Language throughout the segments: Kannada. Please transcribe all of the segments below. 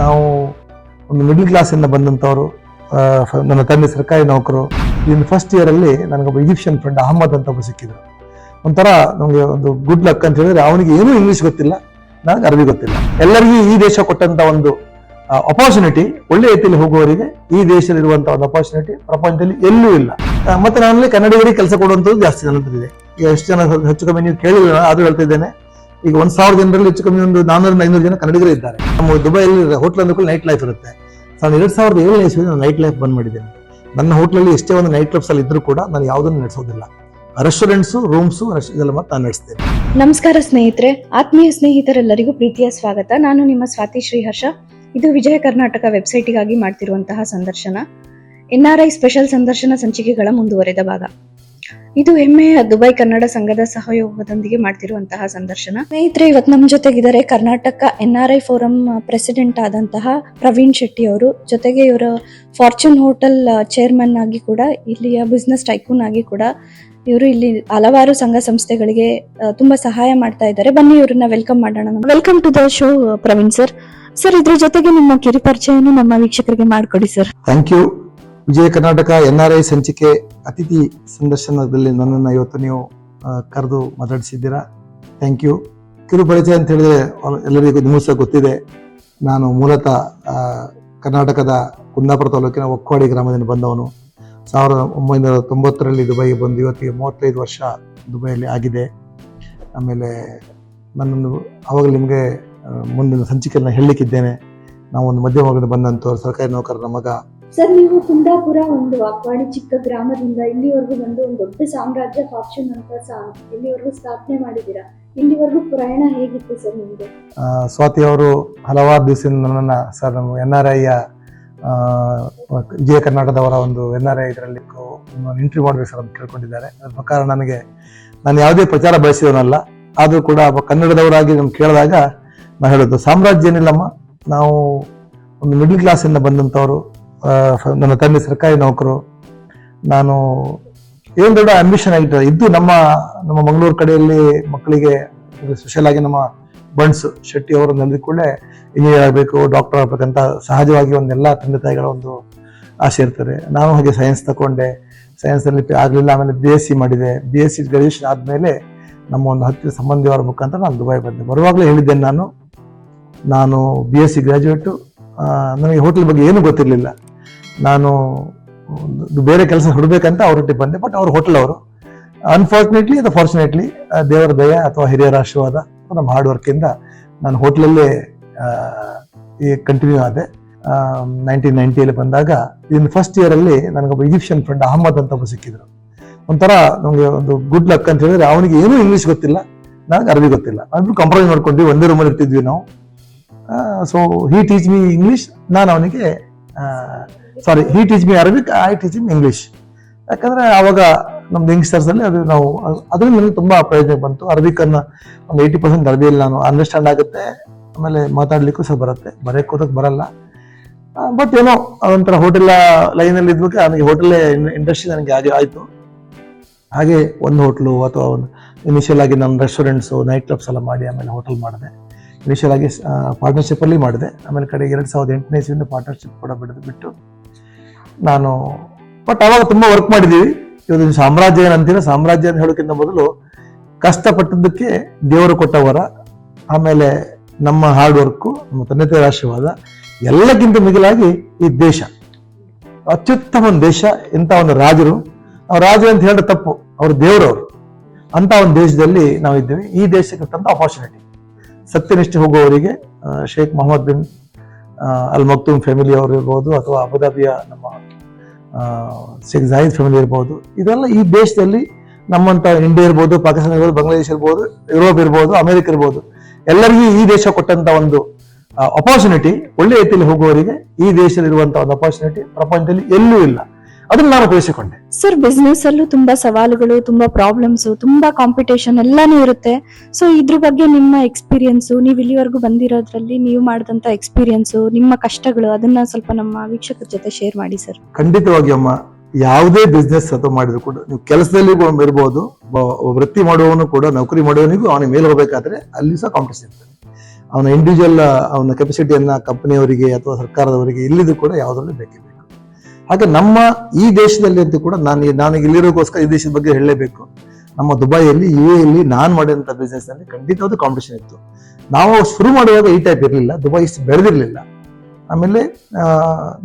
ನಾವು ಒಂದು ಮಿಡ್ಲ್ ಕ್ಲಾಸಿಂದ ಬಂದಂಥವರು ನನ್ನ ತಂದೆ ಸರ್ಕಾರಿ ನೌಕರು, ಇನ್ನು ಫಸ್ಟ್ ಇಯರಲ್ಲಿ ನನಗೊಬ್ಬ ಈಜಿಪ್ಷಿಯನ್ ಫ್ರೆಂಡ್ ಅಹಮದ್ ಅಂತ ಒಬ್ಬ ಸಿಕ್ಕಿದ್ರು. ಒಂಥರ ನಮಗೆ ಒಂದು ಗುಡ್ ಲಕ್ ಅಂತ ಹೇಳಿದ್ರೆ ಅವನಿಗೆ ಏನೂ ಇಂಗ್ಲೀಷ್ ಗೊತ್ತಿಲ್ಲ, ನನಗೆ ಅರಬಿ ಗೊತ್ತಿಲ್ಲ. ಎಲ್ಲರಿಗೂ ಈ ದೇಶ ಕೊಟ್ಟಂತ ಒಂದು ಅಪಾರ್ಚುನಿಟಿ ಒಳ್ಳೆ ರೀತಿಯಲ್ಲಿ ಹೋಗುವವರಿಗೆ ಈ ದೇಶದಲ್ಲಿರುವಂಥ ಒಂದು ಅಪಾರ್ಚುನಿಟಿ ಪ್ರಪಂಚದಲ್ಲಿ ಎಲ್ಲೂ ಇಲ್ಲ. ಮತ್ತು ನನ್ನಲ್ಲಿ ಕನ್ನಡಿಗರಿಗೆ ಕೆಲಸ ಕೊಡುವಂಥದ್ದು ಜಾಸ್ತಿ ಈಗ ಎಷ್ಟು ಜನ ಹೆಚ್ಚು ಕಮ್ಮಿ ನೀವು ಕೇಳಿಲ್ಲ ಅದು ಹೇಳ್ತಾ ಇದ್ದೇನೆ. ಈಗ ಒಂದ್ ಸಾವಿರ ಜನರಲ್ಲಿ ಹೆಚ್ಚು ಕಮ್ಮಿ ಒಂದು ನಾನೂರಿಂದ ಐನೂರು ಜನ ಕನ್ನಡಿಗರು ಇದ್ದಾರೆ. ನಮ್ಮ ದುಬೈಯಲ್ಲಿ ಹೋಟ್ಲ್ ಅಂದ್ಕೊಂಡು ನೈಟ್ ಲೈಫ್ ಇರುತ್ತೆ. ನಾನು ಎರಡ್ ಸಾವಿರದ ಏಳನೇ ಇಸ್ವಿ ನಾನು ನೈಟ್ ಲೈಫ್ ಬಂದ್ ಮಾಡಿದ್ದೇನೆ. ನನ್ನ ಹೋಟ್ಲಲ್ಲಿ ಎಷ್ಟೇ ಒಂದು ನೈಟ್ ಕ್ಲಬ್ಸ್ ಅಲ್ಲಿ ಇದ್ರೂ ಕೂಡ ನಾನು ಯಾವುದನ್ನು ನಡೆಸೋದಿಲ್ಲ. ರೆಸ್ಟೋರೆಂಟ್ಸು ರೂಮ್ಸು ಇದೆಲ್ಲ ಮತ್ತೆ ನಾನು ನಡೆಸ್ತೇನೆ. ನಮಸ್ಕಾರ ಸ್ನೇಹಿತರೆ, ಆತ್ಮೀಯ ಸ್ನೇಹಿತರೆಲ್ಲರಿಗೂ ಪ್ರೀತಿಯ ಸ್ವಾಗತ. ನಾನು ನಿಮ್ಮ ಸ್ವಾತಿ ಶ್ರೀಹರ್ಷ. ಇದು ವಿಜಯ ಕರ್ನಾಟಕ ವೆಬ್ಸೈಟಿಗಾಗಿ ಮಾಡ್ತಿರುವಂತಹ ಸಂದರ್ಶನ. ಎನ್ ಆರ್ ಐ ಸ್ಪೆಷಲ್ ಸಂದರ್ಶನ ಸಂಚಿಕೆಗಳ ಮುಂದುವರೆದ ಭಾಗ. ಇದು ಹೆಮ್ಮೆಯ ದುಬೈ ಕನ್ನಡ ಸಂಘದ ಸಹಯೋಗದೊಂದಿಗೆ ಮಾಡ್ತಿರುವಂತಹ ಸಂದರ್ಶನ. ಸ್ನೇಹಿತರೆ ಇವತ್ತು ನಮ್ಮ ಜೊತೆಗಿದ್ದಾರೆ Karnataka N R I forum president ಆದಂತಹ ಪ್ರವೀಣ್ ಶೆಟ್ಟಿ ಅವರು. ಜೊತೆಗೆ ಇವರು ಫಾರ್ಚೂನ್ ಹೋಟೆಲ್ ಚೇರ್ಮನ್ ಆಗಿ ಕೂಡ ಇಲ್ಲಿಯ ಬಿಸ್ನೆಸ್ ಟೈಕೂನ್ ಆಗಿ ಕೂಡ ಇವರು ಇಲ್ಲಿ ಹಲವಾರು ಸಂಘ ಸಂಸ್ಥೆಗಳಿಗೆ ತುಂಬಾ ಸಹಾಯ ಮಾಡ್ತಾ ಇದ್ದಾರೆ. ಬನ್ನಿ ಇವ್ರನ್ನ ವೆಲ್ಕಮ್ ಮಾಡೋಣ welcome to the show Praveen sir. Sir ಇದ್ರ ಜೊತೆಗೆ ನಿಮ್ಮ ಕಿರಿಪರಿಚಯನ್ನು ಪರಿಚಯನು ನಮ್ಮ ವೀಕ್ಷಕರಿಗೆ ಮಾಡಿಕೊಡಿ sir. Thank you Vijaya Karnataka N R I ಸಂಚಿಕೆ ಅತಿಥಿ ಸಂದರ್ಶನದಲ್ಲಿ ನನ್ನನ್ನು ಇವತ್ತು ನೀವು ಕರೆದು ಮಾತಾಡಿಸಿದ್ದೀರಾ. ಥ್ಯಾಂಕ್ ಯು ಕಿರು ಪರಿಚಯ ಅಂತ ಹೇಳಿದ್ರೆ ಎಲ್ಲರಿಗೂ ನಿಮಗೂ ಸಹ ಗೊತ್ತಿದೆ. ನಾನು ಮೂಲತಃ ಕರ್ನಾಟಕದ ಕುಂದಾಪುರ ತಾಲೂಕಿನ ಒಕ್ಕೋಡಿ ಗ್ರಾಮದಿಂದ ಬಂದವನು. ಸಾವಿರದ ಒಂಬೈನೂರ ತೊಂಬತ್ತರಲ್ಲಿ ದುಬೈಗೆ ಬಂದು ಇವತ್ತಿಗೆ ಮೂವತ್ತೈದು ವರ್ಷ ದುಬೈಯಲ್ಲಿ ಆಗಿದೆ. ಆಮೇಲೆ ನನ್ನನ್ನು ಅವಾಗ ನಿಮಗೆ ಮುಂದಿನ ಸಂಚಿಕೆಯನ್ನು ಹೇಳಲಿಕ್ಕಿದ್ದೇನೆ. ಒಂದು ಮಧ್ಯಮ ಬಂದಂಥವ್ರು ಸರ್ಕಾರಿ ನೌಕರರ ಮಗ ಸರ್, ನೀವು ಕುಂದಾಪುರ ಒಂದು ಅಕ್ವಾಡಿ ಚಿಕ್ಕ ಗ್ರಾಮದಿಂದ ಇಲ್ಲಿವರೆಗೂ ಬಂದು ಒಂದು ದೊಡ್ಡ ಸಾಮ್ರಾಜ್ಯ ಫಾರ್ಚೂನ್ ಅಂತ ಇಲ್ಲಿವರೆಗೂ ಸ್ಥಾಪನೆ ಮಾಡಿದ್ದೀರಾ? ಇಲ್ಲಿವರೆಗೂ ಪ್ರಯಾಣ ಹೇಗಿತ್ತು ಸರ್ ನಿಮಗೆ ಸ್ವಾತಿ ಅವರು ಹಲವಾರು ದಿವಸದಿಂದ ನನ್ನನ್ನು, ಸರ್, ನಮ್ಮ ಎನ್ ಆರ್ ಐಯ ವಿಜಯ ಕರ್ನಾಟಕದವರ ಒಂದು ಎನ್ ಆರ್ ಐ ಇದರಲ್ಲಿ ಎಂಟ್ರಿ ಮಾಡಬೇಕು ಸರ್ ಅಂತ ಕೇಳ್ಕೊಂಡಿದ್ದಾರೆ. ಅದ್ರ ಪ್ರಕಾರ ನನಗೆ, ನಾನು ಯಾವುದೇ ಪ್ರಚಾರ ಬಯಸಿದವನಲ್ಲ. ಆದರೂ ಕೂಡ ಕನ್ನಡದವರಾಗಿ ನಮ್ಗೆ ಕೇಳಿದಾಗ ನಾನು ಹೇಳೋದು, ಸಾಮ್ರಾಜ್ಯ ಏನಿಲ್ಲಮ್ಮ, ನಾವು ಒಂದು ಮಿಡ್ಲ್ ಕ್ಲಾಸಿಂದ ಬಂದಂಥವರು ನನ್ನ ತಂದೆ ಸರ್ಕಾರಿ ನೌಕರು. ನಾನು ಏನು ದೊಡ್ಡ ಅಂಬಿಷನ್ ಆಗಿತ್ತು, ಇದ್ದು ನಮ್ಮ ನಮ್ಮ ಮಂಗಳೂರು ಕಡೆಯಲ್ಲಿ ಮಕ್ಕಳಿಗೆ ಸ್ಪೆಷಲ್ ಆಗಿ ನಮ್ಮ ಬಣ್ಸ್ ಶೆಟ್ಟಿ ಅವರು ನಂಬಿಕೊಳ್ಳೆ ಇಂಜಿನಿಯರ್ ಆಗಬೇಕು ಡಾಕ್ಟರ್ ಆಗಬೇಕಂತ ಸಹಜವಾಗಿ ಒಂದೆಲ್ಲ ತಂದೆ ತಾಯಿಗಳ ಒಂದು ಆಸೆ ಇರ್ತಾರೆ ನಾನು ಹಾಗೆ ಸೈನ್ಸ್ ತಗೊಂಡೆ ಸೈನ್ಸಲ್ಲಿ ಆಗಲಿಲ್ಲ, ಆಮೇಲೆ ಬಿ ಎಸ್ ಸಿ ಮಾಡಿದೆ. ಬಿ ಎಸ್ ಸಿ ಗ್ರಾಜುಯೇಷನ್ ಆದಮೇಲೆ ನಮ್ಮ ಒಂದು ಹತ್ತಿರ ಸಂಬಂಧಿಯವರ ಮುಖಾಂತರ ನಾನು ದುಬೈ ಬಂದೆ. ಬರುವಾಗಲೇ ಹೇಳಿದ್ದೇನೆ ನಾನು ನಾನು ಬಿ ಎಸ್ ಸಿ ಗ್ರಾಜುಯೇಟು ನನಗೆ ಹೋಟೆಲ್ ಬಗ್ಗೆ ಏನೂ ಗೊತ್ತಿರಲಿಲ್ಲ. ನಾನು ಬೇರೆ ಕೆಲಸ ಹುಡಬೇಕಂತ ಅವರೊಟ್ಟಿಗೆ ಬಂದೆ ಬಟ್ ಅವ್ರ ಹೋಟೆಲ್ ಅವರು. ಅನ್ಫಾರ್ಚುನೇಟ್ಲಿ ಅಥವಾ ಫಾರ್ಚುನೇಟ್ಲಿ ದೇವರ ದಯ ಅಥವಾ ಹಿರಿಯರ ಆಶೀರ್ವಾದ ನಮ್ಮ ಹಾರ್ಡ್ ವರ್ಕಿಂದ ನಾನು ಹೋಟ್ಲಲ್ಲೇ ಈ ಕಂಟಿನ್ಯೂ ಆದೆ. ನೈನ್ಟೀನ್ ನೈಂಟಿಯಲ್ಲಿ ಬಂದಾಗ ಇನ್ ಫಸ್ಟ್ ಇಯರಲ್ಲಿ ನನಗೊಬ್ಬ ಈಜಿಪ್ಷಿಯನ್ ಫ್ರೆಂಡ್ ಅಹಮದ್ ಅಂತ ಒಬ್ಬ ಸಿಕ್ಕಿದ್ರು. ಒಂಥರ ನಮಗೆ ಒಂದು ಗುಡ್ ಲಕ್ ಅಂತ ಹೇಳಿದ್ರೆ, ಅವನಿಗೆ ಏನೂ ಇಂಗ್ಲೀಷ್ ಗೊತ್ತಿಲ್ಲ, ನನಗೆ ಅರಬಿ ಗೊತ್ತಿಲ್ಲ. ನಾವಿಬ್ರು ಕಂಪ್ರೈಸ್ ಮಾಡ್ಕೊಂಡ್ವಿ, ಒಂದೇ ರೂಮಲ್ಲಿ ಇರ್ತಿದ್ವಿ ನಾವು. So he teach me English ನಾನು ಅವನಿಗೆ sorry he teach me Arabic I teach me English ಯಾಕಂದ್ರೆ ಅವಾಗ ನಮ್ದು ಯಂಗ್ಸ್ಟರ್ಸ್ ಅಲ್ಲಿ ಅದು ನಾವು ಅದರಿಂದ ನನಗೆ ತುಂಬಾ ಪ್ರಯೋಜನ ಬಂತು. ಅರಬಿಕ್ ಅನ್ನ ಒಂದು ಏಯ್ಟಿ ಪರ್ಸೆಂಟ್ ಅರಬಿಯಲ್ಲಿ ನಾನು. ಅಂಡರ್ಸ್ಟ್ಯಾಂಡ್ ಆಗುತ್ತೆ. ಆಮೇಲೆ ಮಾತಾಡಲಿಕ್ಕೂ ಸಹ ಬರುತ್ತೆ. ಬರೆಯಕ್ಕೆ ಓದಕ್ಕೆ ಬರಲ್ಲ. ಬಟ್ ಏನೋ ಒಂಥರ ಹೋಟೆಲ್ ಲೈನಲ್ಲಿ ಇದ್ಬೇಕು ನನಗೆ ಹೋಟೆಲ್ ಇಂಡಸ್ಟ್ರಿ ನನಗೆ ಹಾಗೆ ಆಯ್ತು. ಹಾಗೆ ಒಂದು ಹೋಟ್ಲು ಅಥವಾ ಒಂದು ಇನಿಷಿಯಲ್ ಆಗಿ ನಾನು ರೆಸ್ಟೋರೆಂಟ್ಸು ನೈಟ್ ಕ್ಲಬ್ಸ್ ಎಲ್ಲ ಮಾಡಿ ಆಮೇಲೆ ಹೋಟೆಲ್ ಮಾಡಿದೆ. ಇನಿಷಿಯಲ್ ಆಗಿ ಪಾರ್ಟ್ನರ್ಶಿಪ್ ಅಲ್ಲಿ ಮಾಡಿದೆ. ಆಮೇಲೆ ಕಡೆ ಎರಡು ಸಾವಿರದ ಎಂಟನೇ ಇಸ್ವಿಯಿಂದ ಪಾರ್ಟ್ನರ್ಶಿಪ್ ಕೂಡ ಬಿಡೋದು ಬಿಟ್ಟು ನಾನು ಬಟ್ ಅವಾಗ ತುಂಬಾ ವರ್ಕ್ ಮಾಡಿದ್ದೀವಿ ಇವತ್ತು ಸಾಮ್ರಾಜ್ಯ ಏನಂತೀರ? ಸಾಮ್ರಾಜ್ಯ ಅಂತ ಹೇಳೋಕ್ಕಿಂತ ಮೊದಲು ಕಷ್ಟಪಟ್ಟದ್ದಕ್ಕೆ ದೇವರು ಕೊಟ್ಟ ವರ, ಆಮೇಲೆ ನಮ್ಮ ಹಾರ್ಡ್ ವರ್ಕು ನಮ್ಮ ತಂದೆ ತಾಯಿ ಆಶೀರ್ವಾದ, ಎಲ್ಲಕ್ಕಿಂತ ಮಿಗಿಲಾಗಿ ಈ ದೇಶ. ಅತ್ಯುತ್ತಮ ಒಂದು ದೇಶ ಇಂಥ ಒಂದು ರಾಜರು. ಅವ್ರು ರಾಜರು ಅಂತ ಹೇಳಿದ್ರೆ ತಪ್ಪು. ಅವ್ರು ದೇವರವರು. ಅಂತ ಒಂದು ದೇಶದಲ್ಲಿ ನಾವು ಇದ್ದೇವೆ ಈ ದೇಶಕ್ಕೆ ತಂದ ಅಪಾರ್ಚುನಿಟಿ ಸತ್ಯನಿಷ್ಠೆ ಹೋಗುವವರಿಗೆ Sheikh Mohammed bin Al Maktoum family ಅವರು ಇರ್ಬೋದು ಅಥವಾ ಅಬುದಾಬಿಯ ನಮ್ಮ ಶೇಖ್ ಜಾಹಿದ್ ಫ್ಯಾಮಿಲಿ ಇರ್ಬೋದು. ಇದೆಲ್ಲ ಈ ದೇಶದಲ್ಲಿ ನಮ್ಮಂತ ಇಂಡಿಯಾ ಇರ್ಬೋದು, ಪಾಕಿಸ್ತಾನ ಇರ್ಬೋದು, ಬಾಂಗ್ಲಾದೇಶ್ ಇರ್ಬೋದು, ಯುರೋಪ್ ಇರ್ಬೋದು, ಅಮೆರಿಕ ಇರ್ಬೋದು, ಎಲ್ಲರಿಗೂ ಈ ದೇಶ ಕೊಟ್ಟಂತ ಒಂದು ಅಪಾರ್ಚುನಿಟಿ ಒಳ್ಳೆ ರೀತಿಯಲ್ಲಿ ಹೋಗುವವರಿಗೆ ಈ ದೇಶದಲ್ಲಿರುವಂತಹ ಒಂದು ಅಪಾರ್ಚುನಿಟಿ ಪ್ರಪಂಚದಲ್ಲಿ ಎಲ್ಲೂ ಇಲ್ಲ. ಅದನ್ನ ನಾನು ಉಪಯೋಗಿಸಿಕೊಂಡೆ. ಸರ್ ಬಿಸ್ನೆಸ್ ಅಲ್ಲೂ ತುಂಬಾ ಸವಾಲುಗಳು ತುಂಬಾ ಪ್ರಾಬ್ಲಮ್ಸ್ ತುಂಬಾ ಕಾಂಪಿಟೇಷನ್ ಎಲ್ಲಾನು ಇರುತ್ತೆ. ಸೊ ಇದ್ರ ಬಗ್ಗೆ ನಿಮ್ಮ ಎಕ್ಸ್ಪೀರಿಯನ್ಸ್ ನೀವು ಇಲ್ಲಿವರೆಗೂ ಬಂದಿರೋದ್ರಲ್ಲಿ ನೀವು ಮಾಡಿದಂತ ಎಕ್ಸ್ಪೀರಿಯನ್ಸ್ ನಿಮ್ಮ ಕಷ್ಟಗಳು ಅದನ್ನ ಸ್ವಲ್ಪ ನಮ್ಮ ವೀಕ್ಷಕರ ಜೊತೆ ಶೇರ್ ಮಾಡಿ ಸರ್ ಖಂಡಿತವಾಗಿ ಅಮ್ಮ ಯಾವುದೇ ಬಿಸ್ನೆಸ್ ಅಥವಾ ಮಾಡಿದ್ರು ಕೂಡ ನೀವು ಕೆಲಸದಲ್ಲಿ ಇರಬಹುದು ವೃತ್ತಿ ಮಾಡುವವನು ಕೂಡ ನೌಕರಿ ಮಾಡುವವನಿಗೂ ಅವನ ಮೇಲೆ ಹೋಗ್ಬೇಕಾದ್ರೆ ಅಲ್ಲಿ ಸಹ ಕಾಂಪಿಟೇಷನ್ ಇರ್ತದೆ. ಅವನ ಇಂಡಿವಿಜುವಲ್ ಅವನ ಕೆಪಾಸಿಟಿಯನ್ನ ಕಂಪನಿಯವರಿಗೆ ಅಥವಾ ಸರ್ಕಾರದವರಿಗೆ ಇಲ್ಲಿದ್ದು ಕೂಡ ಯಾವುದರಲ್ಲೂ ಬೇಕೇ ಬೇಕು ಹಾಗೆ ನಮ್ಮ ಈ ದೇಶದಲ್ಲಿ ಅಂತೂ ಕೂಡ ನಾನು ನಾನು ಇಲ್ಲಿರೋಕ್ಕೋಸ್ಕರ ಈ ದೇಶದ ಬಗ್ಗೆ ಹೇಳಲೇಬೇಕು. ನಮ್ಮ ದುಬೈಯಲ್ಲಿ ಯು ಎಲ್ಲಿ ನಾನು ಮಾಡಿದಂಥ ಬಿಸ್ನೆಸ್ನಲ್ಲಿ ಖಂಡಿತವಾದ ಕಾಂಪಿಟೇಷನ್ ಇತ್ತು. ನಾವು ಶುರು ಮಾಡುವಾಗ ಈ ಟೈಪ್ ಇರಲಿಲ್ಲ, ದುಬೈ ಇಷ್ಟು ಬೆಳೆದಿರಲಿಲ್ಲ. ಆಮೇಲೆ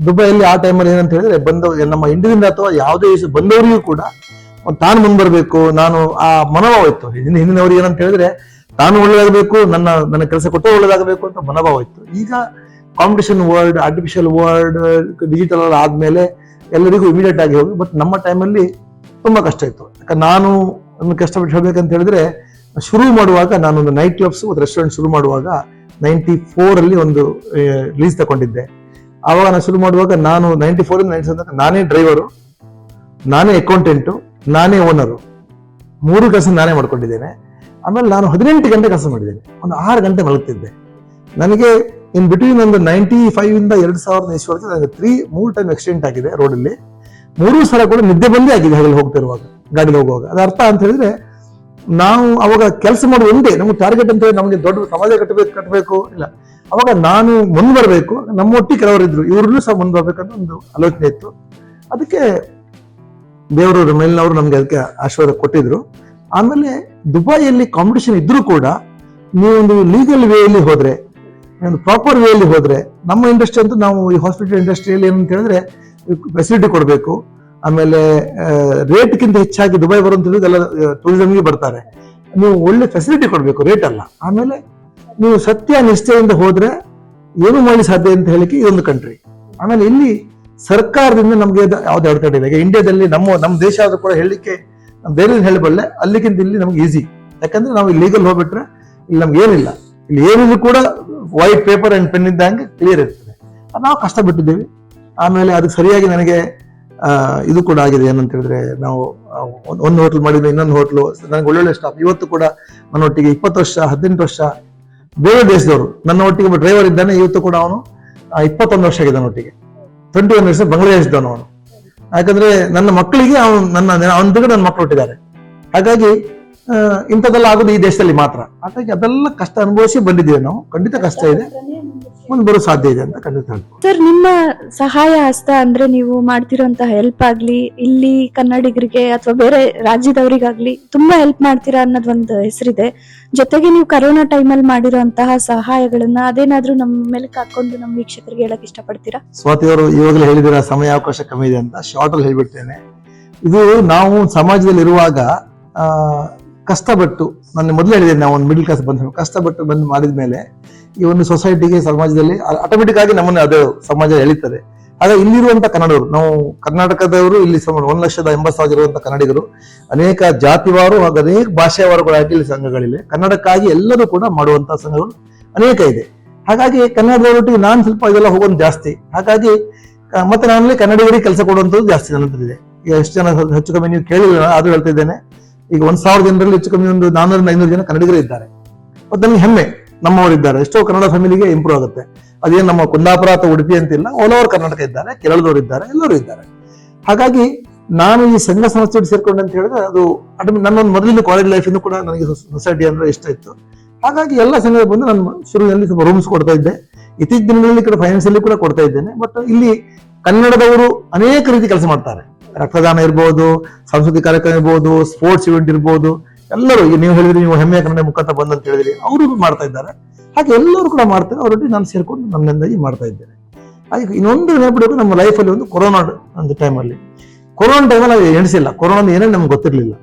ದುಬೈಯಲ್ಲಿ ಆ ಟೈಮಲ್ಲಿ ಏನಂತ ಹೇಳಿದ್ರೆ ಬಂದ ನಮ್ಮ ಇಂಡಿಯಿಂದ ಅಥವಾ ಯಾವುದೇ ದೇಶ ಬಂದವರಿಗೂ ಕೂಡ ತಾನು ಮುಂಬರಬೇಕು ನಾನು ಆ ಮನೋಭಾವ ಇತ್ತು. ಹಿಂದಿನ ಹಿಂದಿನವ್ರಿಗೆ ಏನಂತ ಹೇಳಿದ್ರೆ, ತಾನು ಒಳ್ಳೇದಾಗಬೇಕು, ನನ್ನ ನನ್ನ ಕೆಲಸ ಕೊಟ್ಟು ಒಳ್ಳೇದಾಗಬೇಕು ಅಂತ ಮನೋಭಾವ ಇತ್ತು. ಈಗ competition world artificial world digital ಆದ್ಮೇಲೆ ಎಲ್ಲರಿಗೂ ಇಮಿಡಿಯೇಟ್ ಆಗಿ ಹೋಗಿ ಬಟ್ ನಮ್ಮ ಟೈಮಲ್ಲಿ ತುಂಬಾ ಕಷ್ಟ ಇತ್ತು. ಯಾಕಂದ್ರೆ ನಾನು ಕಷ್ಟಪಟ್ಟು ಹೇಳ್ಬೇಕಂತ ಹೇಳಿದ್ರೆ, ಶುರು ಮಾಡುವಾಗ ನಾನು ಒಂದು ನೈಟ್ ಕ್ಲಬ್ಸ್ ಒಂದು ರೆಸ್ಟೋರೆಂಟ್ ಶುರು ಮಾಡುವಾಗ ನೈಂಟಿ ಅಲ್ಲಿ ಒಂದು ಲೀಸ್ ತಗೊಂಡಿದ್ದೆ. ಆವಾಗ ನಾನು ಶುರು ಮಾಡುವಾಗ ನಾನು ನೈಂಟಿ ಫೋರ್ ನೈಂಟಿ ಸೆವೆನ್ ನಾನೇ ಡ್ರೈವರು ನಾನೇ ಅಕೌಂಟೆಂಟು ನಾನೇ ಓನರು ಮೂರು ಕೆಲಸ ನಾನೇ ಮಾಡ್ಕೊಂಡಿದ್ದೇನೆ. ಆಮೇಲೆ ನಾನು ಹದಿನೆಂಟು ಗಂಟೆ ಕೆಲಸ ಮಾಡಿದ್ದೇನೆ. ಒಂದು ಆರು ಗಂಟೆ ಮಲಗ್ತಿದ್ದೆ. ನನಗೆ ಇನ್ ಬಿಟ್ವೀನ್ ಒಂದು ನೈಂಟಿ ಫೈವ್ ಇಂದ ಎರಡು ಸಾವಿರದ ಇಸ್ವರೆಗೆ ನನಗೆ ತ್ರೀ ಮೂರು ಟೈಮ್ ಆಕ್ಸಿಡೆಂಟ್ ಆಗಿದೆ ರೋಡಲ್ಲಿ ಮೂರು ಸಲ ಕೂಡ ನಿದ್ದೆ ಬಂದೇ ಆಗಿದೆ ಹಾಗೆ ಹೋಗ್ತಿರುವಾಗ, ಗಾಡಿಲಿ ಹೋಗುವಾಗ. ಅದರ್ಥ ಅರ್ಥ ಅಂತ ಹೇಳಿದ್ರೆ ನಾವು ಅವಾಗ ಕೆಲಸ ಮಾಡುವ ಒಂದೇ. ನಮ್ಗೆ ಟಾರ್ಗೆಟ್ ಅಂತ ಹೇಳಿ ನಮಗೆ ದೊಡ್ಡ ಸಮಾಜ ಕಟ್ಟಬೇಕು ಕಟ್ಟಬೇಕು ಇಲ್ಲ. ಅವಾಗ ನಾನು ಮುಂದೆ ಬರಬೇಕು ಕೆಲವರು ಇದ್ರು. ಇವ್ರನ್ನೂ ಸಹ ಮುಂದೆ ಬರ್ಬೇಕಂತ ಒಂದು ಆಲೋಚನೆ ಇತ್ತು. ಅದಕ್ಕೆ ದೇವರು ಮೇಲಿನವರು ನಮ್ಗೆ ಅದಕ್ಕೆ ಆಶೀರ್ವಾದ ಕೊಟ್ಟಿದ್ರು. ಆಮೇಲೆ ದುಬೈಯಲ್ಲಿ ಕಾಂಪಿಟೇಷನ್ ಇದ್ರೂ ಕೂಡ ನೀವೊಂದು ಲೀಗಲ್ ವೇಯಲ್ಲಿ ಹೋದ್ರೆ ಒಂದು ಪ್ರಾಪರ್ ವೇಯಲ್ಲಿ ಹೋದ್ರೆ ನಮ್ಮ ಇಂಡಸ್ಟ್ರಿ ಅಂತೂ ನಾವು ಈ ಹಾಸ್ಪಿಟಲ್ ಇಂಡಸ್ಟ್ರಿಯಲ್ಲಿ ಏನಂತ ಹೇಳಿದ್ರೆ ಫೆಸಿಲಿಟಿ ಕೊಡಬೇಕು. ಆಮೇಲೆ ರೇಟ್ಗಿಂತ ಹೆಚ್ಚಾಗಿ ದುಬೈ ಬರುವಂತ ಎಲ್ಲ ಟೂರಿಸಮ್ಗೆ ಬರ್ತಾರೆ. ನೀವು ಒಳ್ಳೆ ಫೆಸಿಲಿಟಿ ಕೊಡಬೇಕು ರೇಟ್ ಅಲ್ಲ. ಆಮೇಲೆ ನೀವು ಸತ್ಯ ನಿಷ್ಠೆಯಿಂದ ಹೋದ್ರೆ ಏನು ಮಾಡಿ ಸಾಧ್ಯ ಅಂತ ಹೇಳಿಕ್ಕೆ ಇದೊಂದು ಕಂಟ್ರಿ ಆಮೇಲೆ ಇಲ್ಲಿ ಸರ್ಕಾರದಿಂದ ನಮಗೆ ಯಾವ್ದು ಅಡೆತಡೆ ಇಲ್ಲ ಈಗ ಇಂಡಿಯಾದಲ್ಲಿ ನಮ್ಮ ನಮ್ಮ ದೇಶ ಆದ್ರೂ ಕೂಡ ಹೇಳಲಿಕ್ಕೆ ನಮ್ಮ ಬೇರೆ ಹೇಳಬಲ್ಲೆ, ಅಲ್ಲಿಗಿಂತ ಇಲ್ಲಿ ನಮ್ಗೆ ಈಸಿ ಯಾಕಂದ್ರೆ ನಾವು ಲೀಗಲ್ ಹೋಗ್ಬಿಟ್ರೆ ಇಲ್ಲಿ ನಮ್ಗೆ ಏನಿಲ್ಲ. ಇಲ್ಲಿ ಏನಿದ್ರು ಕೂಡ ವೈಟ್ ಪೇಪರ್ ಅಂಡ್ ಪೆನ್ ಇದ್ದಂಗೆ ಕ್ಲಿಯರ್ ಇರ್ತದೆ. ನಾವು ಕಷ್ಟ ಬಿಟ್ಟಿದ್ದೀವಿ ಆಮೇಲೆ ಅದಕ್ಕೆ ಸರಿಯಾಗಿ ನನಗೆ ಇದು ಕೂಡ ಆಗಿದೆ. ಏನಂತ ಹೇಳಿದ್ರೆ ನಾವು ಒಂದು ಹೋಟ್ಲ್ ಮಾಡಿದ್ವಿ ಇನ್ನೊಂದು ಹೋಟ್ಲು ನನಗೆ ಒಳ್ಳೊಳ್ಳೆ ಸ್ಟಾಫ್ ಇವತ್ತು ಕೂಡ ನನ್ನೊಟ್ಟಿಗೆ ಇಪ್ಪತ್ತು ವರ್ಷ, ಹದಿನೆಂಟು ವರ್ಷ ಬೇರೆ ದೇಶದವರು. ನನ್ನ ಒಟ್ಟಿಗೆ ಡ್ರೈವರ್ ಇದ್ದಾನೆ. ಇವತ್ತು ಕೂಡ ಅವನು ಇಪ್ಪತ್ತೊಂದು ವರ್ಷ ಆಗಿದೆ ನನ್ನೊಟ್ಟಿಗೆ ಟ್ವೆಂಟಿ ಒನ್ ವರ್ಷ ಬಾಂಗ್ಲಾದೇಶದವನು ಅವನು. ಯಾಕಂದ್ರೆ ನನ್ನ ಮಕ್ಕಳಿಗೆ ಅವನು, ನನ್ನ, ಅವನ ನನ್ನ ಮಕ್ಕಳು ಹುಟ್ಟಿದ್ದಾರೆ. ಹಾಗಾಗಿ ಇಂಥದ್ದೆಲ್ಲ ಆಗೋದು ಈ ದೇಶದಲ್ಲಿ ಮಾತ್ರ. ಹಾಗಾಗಿ ಅದೆಲ್ಲ ಕಷ್ಟ ಅನುಭವಿಸಿ ಬಂದಿದ್ದೇವೆ ನಾವು. ಖಂಡಿತ ಕಷ್ಟ ಇದೆ. ಮುಂದೆ ಬರೋ ಸಾಧ್ಯ ಇದೆ ಅಂತ ಖಂಡಿತ ಸರ್ ನಿಮ್ಮ ಸಹಾಯ ಹಸ್ತ ಅಂದ್ರೆ ನೀವು ಮಾಡ್ತಿರೋಂತ ಹೆಲ್ಪ್ ಆಗ್ಲಿ ಇಲ್ಲಿ ಕನ್ನಡಿಗರಿಗೆ ಅಥವಾ ಬೇರೆ ರಾಜ್ಯದವರಿಗಾಗ್ಲಿ ತುಂಬಾ ಹೆಲ್ಪ್ ಮಾಡ್ತೀರಾ ಅನ್ನೋದ್ ಒಂದು ಹೆಸರಿದೆ. ಜೊತೆಗೆ ನೀವು ಕರೋನಾ ಟೈಮ್ ಅಲ್ಲಿ ಮಾಡಿರುವಂತಹ ಸಹಾಯಗಳನ್ನ ಅದೇನಾದ್ರೂ ನಮ್ಮ ಮೇಲೆ ಹಾಕೊಂಡು ನಮ್ಮ ವೀಕ್ಷಕರಿಗೆ ಹೇಳಕ್ ಇಷ್ಟಪಡ್ತೀರಾ? ಸ್ವಾತಿ ಅವರು ಇವಾಗಲೇ ಹೇಳಿದಿರ ಸಮಯ ಅವಕಾಶ ಕಮ್ಮಿ ಇದೆ ಅಂತ. ಶಾರ್ಟ್ ಅಲ್ಲಿ ಹೇಳ್ಬಿಡ್ತೇನೆ. ಇದು ನಾವು ಸಮಾಜದಲ್ಲಿ ಇರುವಾಗ ಆ, ಕಷ್ಟಪಟ್ಟು, ನಾನು ಮೊದಲು ಹೇಳಿದ್ದೇನೆ, ನಾವು ಒಂದು ಮಿಡಲ್ ಕ್ಲಾಸ್ ಬಂದ, ಕಷ್ಟಪಟ್ಟು ಬಂದು ಮಾಡಿದ ಮೇಲೆ ಈ ಒಂದು ಸೊಸೈಟಿಗೆ ಸಮಾಜದಲ್ಲಿ ಆಟೋಮೆಟಿಕ್ ಆಗಿ ನಮ್ಮನ್ನು ಅದು ಸಮಾಜ ಹೇಳುತ್ತದೆ ಆದರೆ ಇಲ್ಲಿರುವಂತ ಕನ್ನಡವರು ನಾವು ಕರ್ನಾಟಕದವರು, ಇಲ್ಲಿ ಒಂದು ಲಕ್ಷದ ಎಂಬತ್ತು ಸಾವಿರ ಇರುವಂತ ಕನ್ನಡಿಗರು, ಅನೇಕ ಜಾತಿವಾರು ಹಾಗೂ ಅನೇಕ ಭಾಷೆವಾರುಗಳಾಗಿ ಇಲ್ಲಿ ಸಂಘಗಳಿವೆ. ಕನ್ನಡಕ್ಕಾಗಿ ಎಲ್ಲರೂ ಕೂಡ ಮಾಡುವಂತಹ ಸಂಘಗಳು ಅನೇಕ ಇದೆ. ಹಾಗಾಗಿ ಕನ್ನಡದವರೊಟ್ಟಿಗೆ ನಾನು ಸ್ವಲ್ಪ ಇದೆಲ್ಲ ಹೋಗೋದು ಜಾಸ್ತಿ. ಹಾಗಾಗಿ ಮತ್ತೆ ನಾನಲ್ಲಿ ಕನ್ನಡಿಗರಿಗೆ ಕೆಲಸ ಕೊಡುವಂಥದ್ದು ಜಾಸ್ತಿ ನನ್ನ ಹತ್ರ ಇದೆ. ಈಗ ಎಷ್ಟು ಜನ ಹೆಚ್ಚು ಕಮ್ಮಿ ನೀವು ಕೇಳಿಲ್ಲ, ಆದ್ರೂ ಹೇಳ್ತಾ ಇದ್ದೇನೆ ಈಗ ಒಂದ್ ಸಾವಿರ ಜನರಲ್ಲಿ ಹೆಚ್ಚು ಕಮ್ಮಿ ಒಂದು ನಾನ್ನೂರಿಂದ ಐನೂರು ಜನ ಕನ್ನಡಿಗರು ಇದ್ದಾರೆ. ಮತ್ತೆ ನಮ್ಗೆ ಹೆಮ್ಮೆ ನಮ್ಮವರಿದ್ದಾರೆ ಎಷ್ಟೋ ಕನ್ನಡ ಫ್ಯಾಮಿಲಿಗೆ ಇಂಪ್ರೂವ್ ಆಗುತ್ತೆ. ಅದೇನು ನಮ್ಮ ಕುಂದಾಪುರ ಅಥವಾ ಉಡುಪಿ ಅಂತಿಲ್ಲ ಆಲ್ ಓವರ್ ಕರ್ನಾಟಕ ಇದ್ದಾರೆ, ಕೇರಳದವರು ಇದ್ದಾರೆ, ಎಲ್ಲರೂ ಇದ್ದಾರೆ. ಹಾಗಾಗಿ ನಾನು ಈ ಸಂಘ ಸಂಸ್ಥೆಯಲ್ಲಿ ಸೇರ್ಕೊಂಡೆ ಅಂತ ಹೇಳಿದ್ರೆ ಅದು ಅದು ನನ್ನ ಒಂದು ಮೊದಲಿನ ಕಾಲೇಜ್ ಲೈಫ್ ಇಂದ ಕೂಡ ನನಗೆ ಸೊಸೈಟಿ ಅಂದ್ರೆ ಇಷ್ಟ ಇತ್ತು. ಹಾಗಾಗಿ ಎಲ್ಲ ಸಂಘ ಬಂದು ನಾನು ಶುರುವಿನಲ್ಲಿ ಸ್ವಲ್ಪ ರೂಮ್ಸ್ ಕೊಡ್ತಾ ಇದ್ದೆ. ಇತ್ತೀಚಿನ ದಿನಗಳಲ್ಲಿ ಕೂಡ ಫೈನಾನ್ಸಿಯಲಿ ಕೂಡ ಕೊಡ್ತಾ ಇದ್ದೇನೆ. ಬಟ್ ಇಲ್ಲಿ ಕನ್ನಡದವರು ಅನೇಕ ರೀತಿ ಕೆಲಸ ಮಾಡ್ತಾರೆ. ರಕ್ತದಾನ ಇರ್ಬೋದು, ಸಾಂಸ್ಕೃತಿಕ ಕಾರ್ಯಕ್ರಮ ಇರ್ಬೋದು ಸ್ಪೋರ್ಟ್ಸ್ ಇವೆಂಟ್ ಇರ್ಬೋದು, ಎಲ್ಲರೂ ನೀವು ಹೇಳಿದ್ರಿ, ನೀವು ಹೆಮ್ಮೆಯ ಕನ್ನಡ ಮುಖಾಂತರ ಬಂದಂತ ಹೇಳಿದ್ರಿ, ಅವರು ಮಾಡ್ತಾ ಇದ್ದಾರೆ. ಹಾಗೆ ಎಲ್ಲರೂ ಕೂಡ ಮಾಡ್ತಾರೆ, ಅವರೊಟ್ಟಿಗೆ ನಾನು ಸೇರ್ಕೊಂಡು ನನ್ನಿಂದಾಗಿ ಮಾಡ್ತಾ ಇದ್ದೇನೆ. ಹಾಗೆ ಇನ್ನೊಂದು ನೆನಪಿಡಬೇಕು, ನಮ್ಮ ಲೈಫಲ್ಲಿ ಒಂದು ಕೊರೋನಾ ಒಂದು ಟೈಮಲ್ಲಿ ಕೊರೋನಾ ಟೈಮಲ್ಲಿ ನಾವು ಎಣಿಸಿಲ್ಲ ಕೊರೋನಾ ಏನೇ ನಮ್ಗೆ ಗೊತ್ತಿರಲಿಲ್ಲ.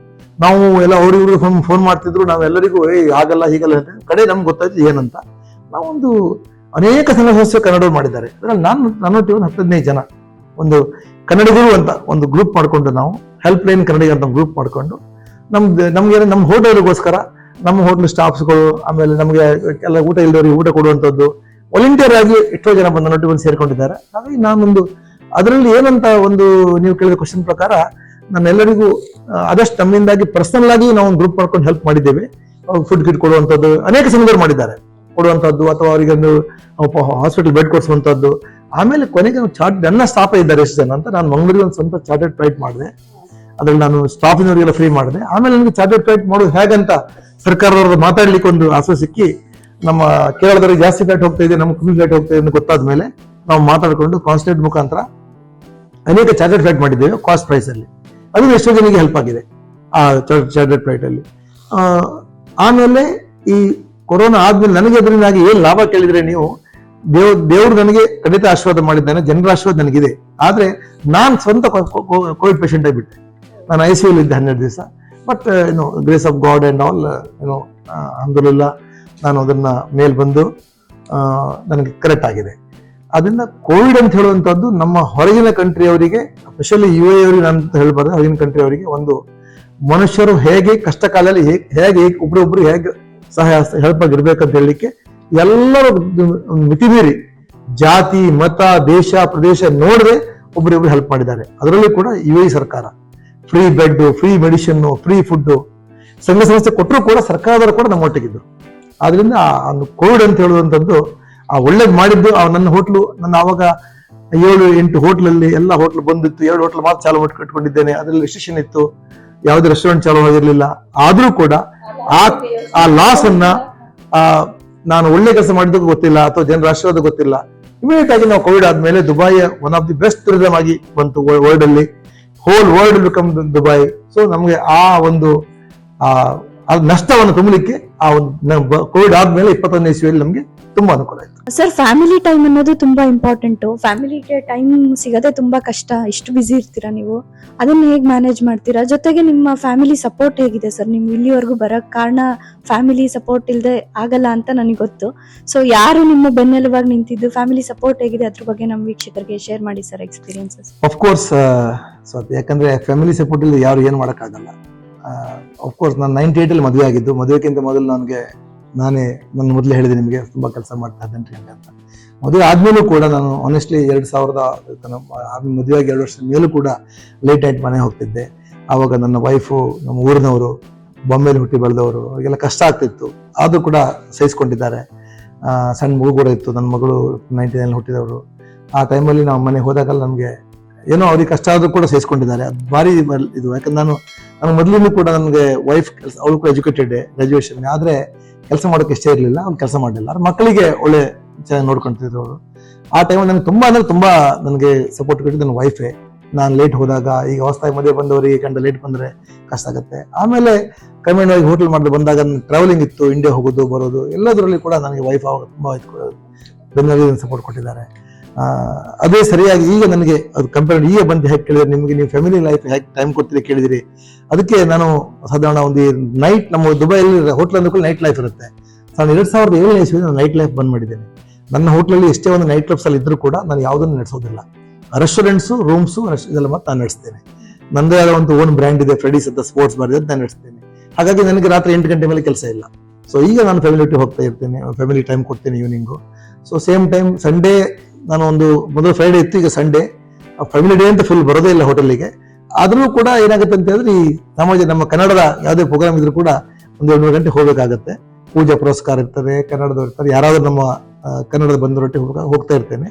ನಾವು ಎಲ್ಲ ಅವ್ರಿಗೂ ಫೋನ್ ಫೋನ್ ಮಾಡ್ತಿದ್ರು ನಾವೆಲ್ಲರಿಗೂ ಏ, ಹಾಗಲ್ಲ, ಹೀಗಲ್ಲ ಅಂತ ಕಡೆ ನಮ್ಗೆ ಗೊತ್ತಾಯ್ತು ಏನಂತ. ನಾವೊಂದು ಅನೇಕ ಸಂಘ ಸಂಸ್ಥೆ ಕನ್ನಡವ್ರು ಮಾಡಿದ್ದಾರೆ. ಅದರಲ್ಲಿ ನಾನು, ನನ್ನೊಟ್ಟಿಗೆ ಒಂದು ಹದಿನೈದು ಜನ. ಒಂದು ಕನ್ನಡಿಗರು ಅಂತ ಒಂದು ಗ್ರೂಪ್ ಮಾಡಿಕೊಂಡು ನಾವು ಹೆಲ್ಪ್ ಲೈನ್ ಕನ್ನಡಿಗ ಅಂತ ಗ್ರೂಪ್ ಮಾಡಿಕೊಂಡು, ನಮ್ದು, ನಮ್ಗೆ ನಮ್ಮ ಹೋಟೆಲ್ಗೋಸ್ಕರ ನಮ್ಮ ಹೋಟ್ಲ್ ಸ್ಟಾಫ್ಸ್ಗಳು ಆಮೇಲೆ ನಮಗೆ ಎಲ್ಲ ಊಟ ಇಲ್ಲದವರಿಗೆ ಊಟ ಕೊಡುವಂಥದ್ದು ವಾಲಂಟಿಯರ್ ಆಗಿ ಎಷ್ಟೋ ಜನ ಬಂದು ನೋಟಿ ಬಂದು ಸೇರ್ಕೊಂಡಿದ್ದಾರೆ. ಹಾಗಾಗಿ ನಾನೊಂದು, ಅದರಲ್ಲಿ ಏನಂತ ಒಂದು ನೀವು ಕೇಳಿದ ಕ್ವಶನ್ ಪ್ರಕಾರ ನನ್ನೆಲ್ಲರಿಗೂ ಆದಷ್ಟು ನಮ್ಮಿಂದಾಗಿ ಪರ್ಸನಲ್ ಆಗಿ ನಾವು ಒಂದು ಗ್ರೂಪ್ ಮಾಡ್ಕೊಂಡು ಹೆಲ್ಪ್ ಮಾಡಿದ್ದೇವೆ. ಫುಡ್ ಕಿಟ್ ಕೊಡುವಂಥದ್ದು, ಅನೇಕ ಸಂಘದವರು ಮಾಡಿದ್ದಾರೆ. ಕೊಡುವಂಥದ್ದು ಅಥವಾ ಅವರಿಗೆ ಒಂದು ಹಾಸ್ಪಿಟಲ್ ಬೆಡ್ ಕೊಡಿಸುವಂಥದ್ದು ಆಮೇಲೆ ಕೊನೆಗೆ ಚಾರ್ಟ್, ನನ್ನ ಸ್ಟಾಫ್ ಇದ್ದಾರೆ ಎಷ್ಟು ಜನ ಅಂತ ನಾನು ಮಂಗಳೂರಿಗೆ ಒಂದು ಸ್ವಂತ ಚಾರ್ಟೆಡ್ ಫ್ಲೈಟ್ ಮಾಡಿದೆ. ಅದ್ರಲ್ಲಿ ನಾನು ಸ್ಟಾಫಿನವರಿಗೆಲ್ಲ ಫ್ರೀ ಮಾಡಿದೆ. ಆಮೇಲೆ ನನಗೆ ಚಾರ್ಟೆಡ್ ಫ್ಲೈಟ್ ಮಾಡೋದು ಹೇಗಂತ ಸರ್ಕಾರದವ್ರ ಮಾತಾಡ್ಲಿಕ್ಕೆ ಒಂದು ಆಸೆ ಸಿಕ್ಕಿ, ನಮ್ಮ ಕೇರಳದವ್ರಿಗೆ ಜಾಸ್ತಿ ಫ್ಲೈಟ್ ಹೋಗ್ತಾ ಇದೆ ನಮ್ಮ ಕಮ್ಮಿ ಫ್ಲೈಟ್ ಹೋಗ್ತಾ ಇದೆ ಅಂತ ಗೊತ್ತಾದ ಮೇಲೆ ನಾವು ಮಾತಾಡಿಕೊಂಡು ಕಾನ್ಸ್ಟೇಟ್ ಮುಖಾಂತರ ಅನೇಕ ಚಾರ್ಟೆಡ್ ಫ್ಲೈಟ್ ಮಾಡಿದ್ದೇವೆ ಕಾಸ್ಟ್ ಪ್ರೈಸ್ ಅಲ್ಲಿ. ಅದು ಎಷ್ಟೋ ಜನಕ್ಕೆ ಹೆಲ್ಪ್ ಆಗಿದೆ ಆ ಚಾರ್ಟೆಡ್ ಫ್ಲೈಟ್ ಅಲ್ಲಿ. ಆಮೇಲೆ ಈ ಕೊರೋನಾ ಆದ್ಮೇಲೆ ನನಗೆ ಅದರಿಂದಾಗಿ ಏನು ಲಾಭ ಕೇಳಿದ್ರೆ ನೀವು ದೇವ್ ದೇವ್ರು ನನಗೆ ಖಂಡಿತ ಆಶೀರ್ವಾದ ಮಾಡಿದ್ದಾನೆ, ಜನರ ಆಶೀರ್ವಾದ ನನಗಿದೆ. ಆದ್ರೆ ನಾನು ಸ್ವಂತ ಕೋವಿಡ್ ಪೇಷಂಟ್ ಆಗಿಬಿಟ್ಟೆ. ನಾನು ಐ ಸಿ ಇದ್ದೆ ಹನ್ನೆರಡು ದಿವಸ. ಬಟ್ ಏನು grace of God and all ಏನು ಅಹಮದುಲ್ಲ ನಾನು ಅದನ್ನ ಮೇಲ್ ಬಂದು ನನಗೆ ಕರೆಕ್ಟ್ ಆಗಿದೆ. ಅದರಿಂದ ಕೋವಿಡ್ ಅಂತ ಹೇಳುವಂಥದ್ದು ನಮ್ಮ ಹೊರಗಿನ ಕಂಟ್ರಿಯವರಿಗೆ ಸ್ಪೆಷಲಿ ಯು ಎ ಅವರಿಗೆ ನಾನು ಹೇಳ್ಬಾರ್ದು, ಹೊರಗಿನ ಕಂಟ್ರಿ ಅವರಿಗೆ ಒಂದು ಮನುಷ್ಯರು ಹೇಗೆ ಕಷ್ಟ ಕಾಲದಲ್ಲಿ ಹೇಗೆ ಹೇಗೆ ಒಬ್ರೊಬ್ರು ಹೇಗೆ ಸಹಾಯ ಹೆಲ್ಪ್ ಆಗಿರ್ಬೇಕಂತ ಹೇಳಲಿಕ್ಕೆ ಎಲ್ಲರೂ ಒಂದು ಮಿತಿ ಮೀರಿ ಜಾತಿ, ಮತ, ದೇಶ, ಪ್ರದೇಶ ನೋಡದೆ ಒಬ್ಬರಿಬ್ರು ಹೆಲ್ಪ್ ಮಾಡಿದ್ದಾರೆ. ಅದರಲ್ಲಿ ಕೂಡ ಯು ಎ ಸರ್ಕಾರ free bed free medicine free food ಸಂಘ ಸಂಸ್ಥೆ ಕೊಟ್ಟರು ಕೂಡ ಸರ್ಕಾರದವರು ಕೂಡ ನಮ್ಮ ಒಟ್ಟಿಗಿದ್ರು. ಆದ್ರಿಂದ ಆ ಒಂದು ಕೋವಿಡ್ ಅಂತ ಹೇಳುವಂಥದ್ದು ಆ ಒಳ್ಳೇದು ಮಾಡಿದ್ದು ಆ ನನ್ನ ಹೋಟ್ಲು, ನನ್ನ ಆವಾಗ ಏಳು ಎಂಟು ಹೋಟ್ಲಲ್ಲಿ ಎಲ್ಲ ಹೋಟ್ಲು ಬಂದಿತ್ತು. ಎರಡು ಹೋಟ್ಲ್ ಮಾತ್ರ ಚಾಲು ಮಾಡಿ ಕಟ್ಕೊಂಡಿದ್ದೇನೆ ಅದರಲ್ಲಿ ರಿಸ್ಟ್ರಿಕ್ಷನ್ ಇತ್ತು. ಯಾವುದೇ ರೆಸ್ಟೋರೆಂಟ್ ಚಾಲು ಆಗಿರಲಿಲ್ಲ. ಆದ್ರೂ ಕೂಡ ಆ ಆ ಲಾಸ್ ಅನ್ನ, ಆ ನಾನು ಒಳ್ಳೆ ಕೆಲಸ ಮಾಡಿದ್ದಕ್ಕೂ ಗೊತ್ತಿಲ್ಲ ಅಥವಾ ಜನರ ಆಶೀರ್ವಾದ ಗೊತ್ತಿಲ್ಲ. ಇಮಿಡಿಯೇಟ್ ಆಗಿ ನಾವು ಕೋವಿಡ್ ಆದ್ಮೇಲೆ ದುಬಾಯಿಯ one of the best tourism ಆಗಿ ಬಂತು ವರ್ಲ್ಡ್ ಅಲ್ಲಿ. Whole world become Dubai so ನಮಗೆ ಆ ಒಂದು ಆ ನಷ್ಟವನ್ನು ತುಂಬಲಿಕ್ಕೆ ಆ ಒಂದು ಕೋವಿಡ್ ಆದ್ಮೇಲೆ ಇಪ್ಪತ್ತೊಂದನೇ ಇಸ್ವಿಯಲ್ಲಿ ನಮಗೆ ತುಂಬಾ ಅನುಕೂಲ ಆಯ್ತು. ಸರ್ ಫ್ಯಾಮಿಲಿ ಟೈಮ್ ಅನ್ನೋದು ತುಂಬಾ ಇಂಪಾರ್ಟೆಂಟ್ ಫ್ಯಾಮಿಲಿಗೆ ಟೈಮ್ ಸಿಗದೆ ತುಂಬಾ ಕಷ್ಟ. ಇಷ್ಟು ಬಿಸಿ ಇರ್ತೀರಾ ನೀವು? ಅದನ್ನ ಹೇಗೆ ಮ್ಯಾನೇಜ್ ಮಾಡ್ತೀರಾ? ಜೊತೆಗೆ ನಿಮ್ಮ ಫ್ಯಾಮಿಲಿ ಸಪೋರ್ಟ್ ಹೇಗಿದೆ ಸರ್ ನಿಮ್ ಇಲ್ಲಿವರೆಗೂ ಬರಕ್ ಕಾರಣ ಫ್ಯಾಮಿಲಿ ಸಪೋರ್ಟ್ ಇಲ್ಲದೆ ಆಗಲ್ಲ ಅಂತ ನನಗೆ ಗೊತ್ತು. ಸೊ ಯಾರು ನಿಮ್ಮ ಬೆನ್ನೆಲುವಾಗಿ ನಿಂತಿದ್ದು? ಫ್ಯಾಮಿಲಿ ಸಪೋರ್ಟ್ ಹೇಗಿದೆ? ಅದ್ರ ಬಗ್ಗೆ ನಮ್ಮ ವೀಕ್ಷಕರಿಗೆ ಶೇರ್ ಮಾಡಿ ಸರ್ ಎಕ್ಸ್ಪೀರಿಯನ್ಸಸ್ ಕೋರ್ಸ್ ಸೊ ಯಾಕಂದ್ರೆ ಫ್ಯಾಮಿಲಿ ಸಪೋರ್ಟ್ ಇಲ್ಲ ಯಾರು ಏನು ಮಾಡೋಕ್ಕಾಗಲ್ಲ. ಕೋರ್ಸ್ ನಾನು ನೈಂಟಿ ಏಟಲ್ಲಿ ಮದುವೆ ಆಗಿದ್ದು ಮದುವೆಗಿಂತ ಮೊದಲು ನನಗೆ, ನಾನೇ ನನ್ನ ಮೊದಲು ಹೇಳಿದೆ ನಿಮಗೆ, ತುಂಬ ಕೆಲಸ ಮಾಡ್ತಾ ಇದ್ದೇನೆ ಅಂತ ಮದುವೆ ಆದಮೇಲೂ ಕೂಡ ನಾನು ಆನೆಸ್ಟ್ಲಿ ಎರಡು ಸಾವಿರದ ಮದುವೆಯಾಗಿ ಎರಡು ವರ್ಷದ ಮೇಲೂ ಕೂಡ ಲೇಟ್ ನೈಟ್ ಮನೆ ಹೋಗ್ತಿದ್ದೆ. ಆವಾಗ ನನ್ನ ವೈಫು ನಮ್ಮ ಊರಿನವರು, ಬೊಂಬೆಲಿ ಹುಟ್ಟಿ ಬೆಳೆದವರು, ಅವರಿಗೆಲ್ಲ ಕಷ್ಟ ಆಗ್ತಿತ್ತು. ಆದರೂ ಕೂಡ ಸಹಿಸ್ಕೊಂಡಿದ್ದಾರೆ. ಸಣ್ಣ ಮಗು ಕೂಡ ಇತ್ತು, ನನ್ನ ಮಗಳು ನೈಂಟಿ ನೈನ್ ಹುಟ್ಟಿದವರು ಆ ಟೈಮಲ್ಲಿ ನಾವು ಮನೆಗೆ ಹೋದಾಗಲ್ಲ ನಮಗೆ ಏನೋ ಅವ್ರಿಗೆ ಕಷ್ಟ ಆದರೂ ಕೂಡ ಸೇರಿಸ್ಕೊಂಡಿದ್ದಾರೆ. ಅದು ಭಾರಿ ಇದು. ಯಾಕಂದ್ರೆ ನಾನು ನಾನು ಮೊದಲಿಂದ ಕೂಡ ನನಗೆ ವೈಫ್ ಕೆಲಸ, ಅವಳು ಕೂಡ ಎಜುಕೇಟೆಡ್ ಗ್ರಾಜುಯೇಷನ್ ಆದರೆ ಕೆಲಸ ಮಾಡೋಕೆ ಇಷ್ಟ ಇರಲಿಲ್ಲ. ಅವ್ನು ಕೆಲಸ ಮಾಡಲಿಲ್ಲ. ಅವ್ರ ಮಕ್ಕಳಿಗೆ ಒಳ್ಳೆ ಚೆನ್ನಾಗಿ ನೋಡ್ಕೊಳ್ತಿದ್ರು ಅವರು ಆ ಟೈಮಲ್ಲಿ ನನಗೆ ತುಂಬ ಅಂದರೆ ತುಂಬ ನನಗೆ ಸಪೋರ್ಟ್ ಕೊಟ್ಟಿದ್ದು ನನ್ನ ವೈಫೇ ನಾನು ಲೇಟ್ ಹೋದಾಗ, ಈಗ ಹೊಸದಾಗಿ ಮದುವೆ ಬಂದವರಿಗೆ ಕಂಡ ಲೇಟ್ ಬಂದರೆ ಕಷ್ಟ ಆಗುತ್ತೆ. ಆಮೇಲೆ ಕ್ರಮೇಣವಾಗಿ ಹೋಟೆಲ್ ಮಾಡಿದ್ರೆ ಬಂದಾಗ ಟ್ರಾವೆಲಿಂಗ್ ಇತ್ತು ಇಂಡಿಯಾ ಹೋಗೋದು, ಬರೋದು, ಎಲ್ಲದರಲ್ಲಿ ಕೂಡ ನನಗೆ ವೈಫ್ ಆವಾಗ ತುಂಬಾ ಬೆನ್ನಲ್ಲಿ ಸಪೋರ್ಟ್ ಕೊಟ್ಟಿದ್ದಾರೆ. ಅದೇ ಸರಿಯಾಗಿ ಈಗ ನನಗೆ ಅದು ಕಂಪೇರ್ ಈಗ ಬಂದು ಹೇಗೆ ಕೇಳಿದ್ರೆ ನಿಮಗೆ ನೀವು ಫ್ಯಾಮಿಲಿ ಲೈಫ್ ಹೇಗೆ ಟೈಮ್ ಕೊಡ್ತೀರಿ ಕೇಳಿದಿರಿ. ಅದಕ್ಕೆ ನಾನು ಸಾಧಾರಣ ಒಂದು ನೈಟ್ ನಮ್ಮ ದುಬೈಯಲ್ಲಿ ಹೋಟ್ಲ್ ಅಂದ್ಕೊಳ್ಳಿ ನೈಟ್ ಲೈಫ್ ಇರುತ್ತೆ. ನಾನು ಎರಡು ಸಾವಿರದ ಏಳನೇ ಇಸ್ವಿ ನಾನು ನೈಟ್ ಲೈಫ್ ಬಂದ್ ಮಾಡಿದ್ದೇನೆ. ನನ್ನ ಹೋಟ್ಲಲ್ಲಿ ಎಷ್ಟೇ ಒಂದು ನೈಟ್ ಕ್ಲಬ್ಸ್ ಅಲ್ಲಿ ಇದ್ರೂ ಕೂಡ ನಾನು ಯಾವುದನ್ನು ನಡೆಸೋದಿಲ್ಲ. ರೆಸ್ಟೋರೆಂಟ್ಸು ರೂಮ್ಸು ಇದೆಲ್ಲ ಮತ್ತೆ ನಾನು ನಡೆಸ್ತೇನೆ. ನನ್ನದೇ ಆದ ಒಂದು ಓನ್ ಬ್ರ್ಯಾಂಡ್ ಇದೆ ಫ್ರೆಡೀಸ್ ಅಂತ ಸ್ಪೋರ್ಟ್ಸ್ ಬಾರ್ ಇದೆ ನಾನು ನಡೆಸ್ತೇನೆ. ಹಾಗಾಗಿ ನನಗೆ ರಾತ್ರಿ ಎಂಟು ಗಂಟೆ ಮೇಲೆ ಕೆಲಸ ಇಲ್ಲ. ಸೊ ಈಗ ನಾನು ಫ್ಯಾಮಿಲಿ ಹೋಗ್ತಾ ಇರ್ತೇನೆ ಫ್ಯಾಮಿಲಿ ಟೈಮ್ ಕೊಡ್ತೇನೆ evening so same time Sunday ನಾನು ಒಂದು, ಮೊದಲು ಫ್ರೈಡೇ ಇತ್ತು, ಈಗ ಸಂಡೇ ಫ್ಯಾಮಿಲಿ ಡೇ ಅಂತ ಫುಲ್ ಬರೋದೇ ಇಲ್ಲ ಹೋಟೆಲಿಗೆ ಆದರೂ ಕೂಡ ಏನಾಗುತ್ತೆ ಅಂತ ಹೇಳಿದ್ರೆ ಈ ಸಮಾಜ ನಮ್ಮ ಕನ್ನಡದ ಯಾವುದೇ ಪ್ರೋಗ್ರಾಮ್ ಇದ್ರೂ ಕೂಡ ಒಂದು ಎರಡು ಮೂರು ಗಂಟೆ ಹೋಗಬೇಕಾಗತ್ತೆ. ಪೂಜಾ ಪುರಸ್ಕಾರ ಇರ್ತದೆ, ಕನ್ನಡದವ್ರು ಇರ್ತಾರೆ, ಯಾರಾದರೂ ನಮ್ಮ ಕನ್ನಡದ ಬಂದರೊಟ್ಟಿ ಹೋಗ- ಹೋಗ್ತಾ ಇರ್ತೇನೆ.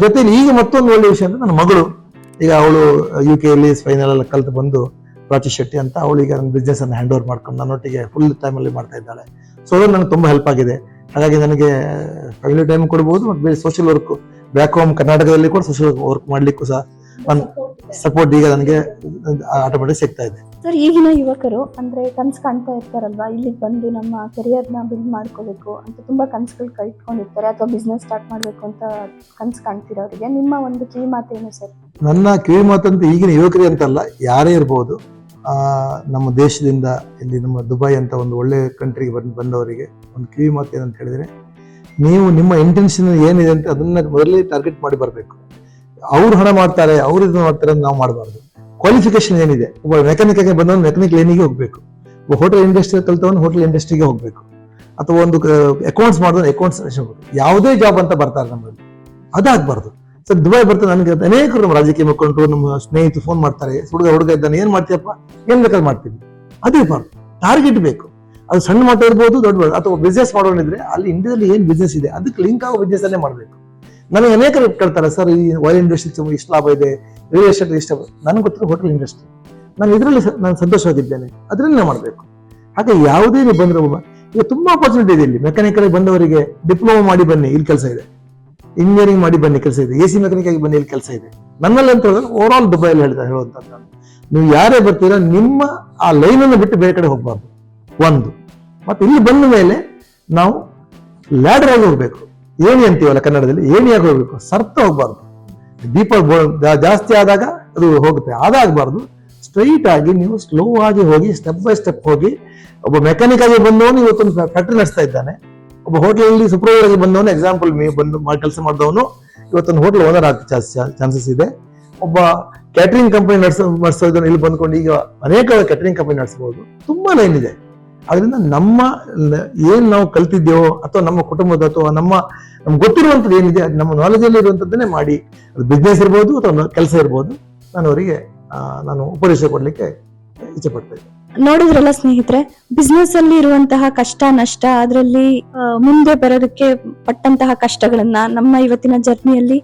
ಜೊತೆಲಿ ಈಗ ಮತ್ತೊಂದು ಒಳ್ಳೆಯ ವಿಷಯ ಅಂದರೆ ನನ್ನ ಮಗಳು. ಈಗ ಅವಳು ಯು ಕೆಯಲ್ಲಿ ಫೈನಲ್ ಎಲ್ಲ ಕಲ್ತು ಬಂದು ಪ್ರಾಚಿ ಶೆಟ್ಟಿ ಅಂತ, ಅವಳು ಈಗ ನನ್ನ ಬಿಸ್ನೆಸ್ ಅನ್ನು ಹ್ಯಾಂಡ್ ಓವರ್ ಮಾಡ್ಕೊಂಡು ನನ್ನೊಟ್ಟಿಗೆ ಫುಲ್ ಟೈಮಲ್ಲಿ ಮಾಡ್ತಾ ಇದ್ದಾಳೆ. ಸೊ ಅದು ನನಗೆ ತುಂಬ ಹೆಲ್ಪ್ ಆಗಿದೆ. ಹಾಗಾಗಿ ನನಗೆ ಫ್ಯಾಮಿಲಿ ಟೈಮ್ ಕೊಡ್ಬೋದು ಮತ್ತು ಬೇರೆ ಸೋಷಿಯಲ್ ವರ್ಕ್ ಬ್ಯಾಕ್ ಹೋಮ್ ಕರ್ನಾಟಕದಲ್ಲಿ ಕೂಡ ಸೋಷಿಯಲ್ ವರ್ಕ್ ಮಾಡ್ಲಿಕ್ಕೂ ಸಹ ಒಂದು ಸಪೋರ್ಟ್ ಈಗ ನನಗೆ ಆಟೋಮೆಟಿಕ್ ಸಿಗ್ತಾ ಇದೆ. ಸರ್ ಈಗಿನ ಯುವಕರು ಅಂದ್ರೆ ಕನ್ಸು ಕಾಣ್ತಾ ಇರ್ತಾರಲ್ವಾ? ಇಲ್ಲಿಗೆ ಬಂದು ನಮ್ಮ ಕೆರಿಯರ್ನ ಬಿಲ್ಡ್ ಮಾಡ್ಕೋಬೇಕು ಅಂತ ತುಂಬಾ ಕನ್ಸುಗಳು ಕೈ ಇಟ್ಕೊಂಡಿರ್ತಾರೆ ಅಥವಾ ಬಿಸ್ನೆಸ್ ಸ್ಟಾರ್ಟ್ ಮಾಡ್ಬೇಕು ಅಂತ ಕನ್ಸು ಕಾಣ್ತಿರೋರಿಗೆ ನಿಮ್ಮ ಒಂದು ಕಿವಿ ಮಾತೇನು ಸರ್? ನನ್ನ ಕಿವಿ ಮಾತಂತ ಈಗಿನ ಯುವಕರಿಗೆ ಅಂತಲ್ಲ ಯಾರೇ ಇರ್ಬೋದು ಆ, ನಮ್ಮ ದೇಶದಿಂದ ಇಲ್ಲಿ ನಮ್ಮ ದುಬೈ ಅಂತ ಒಂದು ಒಳ್ಳೆ ಕಂಟ್ರಿಗೆ ಬಂದ್ ಬಂದವರಿಗೆ ಒಂದು ಕಿವಿ ಮಾತು ಏನಂತ ಹೇಳಿದ್ರೆ, ನೀವು ನಿಮ್ಮ ಇಂಟೆನ್ಷನ್ ಏನಿದೆ ಅಂತ ಅದನ್ನ ಮೊದಲೇ ಟಾರ್ಗೆಟ್ ಮಾಡಿ ಬರಬೇಕು. ಅವ್ರು ಹಣ ಮಾಡ್ತಾರೆ, ಅವ್ರು ಇದು ಮಾಡ್ತಾರೆ ಅಂತ ನಾವು ಮಾಡಬಾರ್ದು. ಕ್ವಾಲಿಫಿಕೇಶನ್ ಏನಿದೆ? ಒಬ್ಬ ಮೆಕ್ಯಾನಿಕ್ ಆಗಿ ಬಂದವನು ಮೆಕ್ಯಾನಿಕ್ ಲೈನಿಗೆ ಹೋಗಬೇಕು. ಒಬ್ಬ ಹೋಟೆಲ್ ಇಂಡಸ್ಟ್ರಿ ಕಲ್ತವನು ಹೋಟೆಲ್ ಇಂಡಸ್ಟ್ರಿಗೆ ಹೋಗ್ಬೇಕು. ಅಥವಾ ಒಂದು ಅಕೌಂಟ್ಸ್ ಮಾಡಿದವನು ಅಕೌಂಟ್ಸ್ ಯಾವುದೇ ಜಾಬ್ ಅಂತ ಬರ್ತಾರೆ ನಮ್ಮಲ್ಲಿ. ಅದಾಗಬಾರ್ದು. ಸರ್ ದುಬೈ ಬರ್ತಾರೆ ನನಗೆ ಅನೇಕರು ನಮ್ಮ ರಾಜಕೀಯ ಮುಖಂಡರು, ನಮ್ಮ ಸ್ನೇಹಿತರು ಫೋನ್ ಮಾಡ್ತಾರೆ. ಹುಡುಗ ಹುಡುಗ ಇದ್ದಾನೆ, ಏನು ಮಾಡ್ತೀಯಪ್ಪ? ಏನು ಬೇಕಾದ್ರೆ ಮಾಡ್ತೀನಿ. ಅದೇ ಬಾರ್ದು ಟಾರ್ಗೆಟ್ ಬೇಕು. ಅದು ಸಣ್ಣ ಮಾತಾಡ್ಬೋದು ದೊಡ್ಡ ಅಥವಾ ಬಿಸ್ನೆಸ್ ಮಾಡೋಣಿದ್ರೆ ಅಲ್ಲಿ ಇಂಡಿಯಾದಲ್ಲಿ ಏನು ಬಿಸ್ನೆಸ್ ಇದೆ, ಅದಕ್ಕೆ ಲಿಂಕ್ ಆಗೋ ಬಿಸ್ನೆಸ್ ಅನ್ನೇ ಮಾಡಬೇಕು. ನನಗೆ ಅನೇಕ ಕೇಳ್ತಾರೆ, ಸರ್, ಈ ವೈಲ್ ಇಂಡಸ್ಟ್ರಿ ಇಷ್ಟು ಲಾಭ ಇದೆ ರಿಯಲ್ ಎಸ್ಟೇಟ್ ಇಷ್ಟ ನನಗೆ ಗೊತ್ತಿರೋ ಹೋಟೆಲ್ ಇಂಡಸ್ಟ್ರಿ ನಾನು ಇದರಲ್ಲಿ ನಾನು ಸಂತೋಷವಾಗಿದ್ದೇನೆ. ಅದರಲ್ಲೇ ಮಾಡಬೇಕು. ಹಾಗೆ ಯಾವುದೇ ನೀವು ಬಂದರೆ ಈಗ ತುಂಬಾ ಆಪರ್ಚುನಿಟಿ ಇದೆ ಇಲ್ಲಿ. ಮೆಕ್ಯಾನಿಕಲ್ ಬಂದವರಿಗೆ ಡಿಪ್ಲೊಮಾ ಮಾಡಿ ಬನ್ನಿ, ಇಲ್ಲಿ ಕೆಲಸ ಇದೆ. ಇಂಜಿನಿಯರಿಂಗ್ ಮಾಡಿ ಬನ್ನಿ, ಕೆಲಸ ಇದೆ. ಎ ಸಿ ಮೆಕ್ಯಾನಿಕ್ ಆಗಿ ಬನ್ನಿ, ಇಲ್ಲಿ ಕೆಲಸ ಇದೆ. ನನ್ನಲ್ಲಿ ಅಂತ ಹೇಳಿದ್ರೆ ಓವರ್ ಆಲ್ ದುಬೈಯಲ್ಲಿ ಹೇಳ್ತಾ ನಾನು. ನೀವು ಯಾರೇ ಬರ್ತೀರಾ, ನಿಮ್ಮ ಆ ಲೈನನ್ನು ಬಿಟ್ಟು ಬೇರೆ ಕಡೆ ಹೋಗಬಾರ್ದು. ಒಂದು. ಮತ್ತೆ ಇಲ್ಲಿ ಬಂದ ಮೇಲೆ ನಾವು ಲ್ಯಾಡರ್ ಆಗಿ ಹೋಗ್ಬೇಕು. ಏಣಿ ಅಂತೀವಲ್ಲ ಕನ್ನಡದಲ್ಲಿ? ಏಣಿಯಾಗಿ ಹೋಗ್ಬೇಕು. ಸರ್ತ ಹೋಗ್ಬಾರ್ದು. ದೀಪ ಜಾಸ್ತಿ ಆದಾಗ ಅದು ಹೋಗುತ್ತೆ. ಅದಾಗಬಾರ್ದು. ಸ್ಟ್ರೈಟ್ ಆಗಿ ನೀವು ಸ್ಲೋ ಆಗಿ ಹೋಗಿ ಸ್ಟೆಪ್ ಬೈ ಸ್ಟೆಪ್ ಹೋಗಿ, ಒಬ್ಬ ಮೆಕ್ಯಾನಿಕ್ ಆಗಿ ಬಂದವನು ಇವತ್ತೊಂದು ಫ್ಯಾಕ್ಟ್ರಿ ನಡೆಸ್ತಾ ಇದ್ದಾನೆ. ಒಬ್ಬ ಹೋಟೆಲಲ್ಲಿ ಸೂಪರ್ವೈಸರ್ ಆಗಿ ಬಂದವನು ಎಕ್ಸಾಂಪಲ್ ಮೇ ಬಂದು ಕೆಲಸ ಮಾಡಿದವನು ಇವತ್ತೊಂದು ಹೋಟೆಲ್ ಓನರ್ ಆಗ ಚಾನ್ಸಸ್ ಇದೆ. ಒಬ್ಬ ಕ್ಯಾಟ್ರಿಂಗ್ ಕಂಪನಿ ನಡೆಸ ನಡೆಸೋದನ್ನು ಇಲ್ಲಿ ಬಂದ್ಕೊಂಡು ಈಗ ಅನೇಕ ಕ್ಯಾಟ್ರಿಂಗ್ ಕಂಪನಿ ನಡೆಸಬಹುದು ತುಂಬಾ ಲೈನ್ ಇದೆ. ಅದರಿಂದ ನಮ್ಮ ಏನ್ ನಾವು ಕಲ್ತಿದ್ದೇವೋ ಅಥವಾ ನಮ್ಮ ಕುಟುಂಬದ ಅಥವಾ ನಮ್ಮ, ನಮ್ಗೆ ಗೊತ್ತಿರುವಂಥದ್ದು ಏನಿದೆ, ಅದು ನಮ್ಮ ನಾಲೆಜಲ್ಲಿ ಇರುವಂಥದ್ದನ್ನೇ ಮಾಡಿ, ಅದು ಬಿಸ್ನೆಸ್ ಇರ್ಬೋದು ಅಥವಾ ಕೆಲಸ ಇರ್ಬೋದು, ನಾನು ಅವರಿಗೆ ನಾನು ಉಪದೇಶ ಕೊಡ್ಲಿಕ್ಕೆ ಇಚ್ಛೆ ಪಡ್ತೇನೆ ನೋಡಿದ್ರಲ್ಲ ಸ್ನೇಹಿತರೆ ಬಿಸ್ನೆಸ್ ಅಲ್ಲಿ ಇರುವಂತಹ ಕಷ್ಟ, ನಷ್ಟ, ಅದರಲ್ಲಿ ಮುಂದೆ ಬರೋದಕ್ಕೆ ಪಟ್ಟಂತಹ ಕಷ್ಟಗಳನ್ನ ನಮ್ಮ ಇವತ್ತಿನ ಜರ್ನಿಯಲ್ಲಿ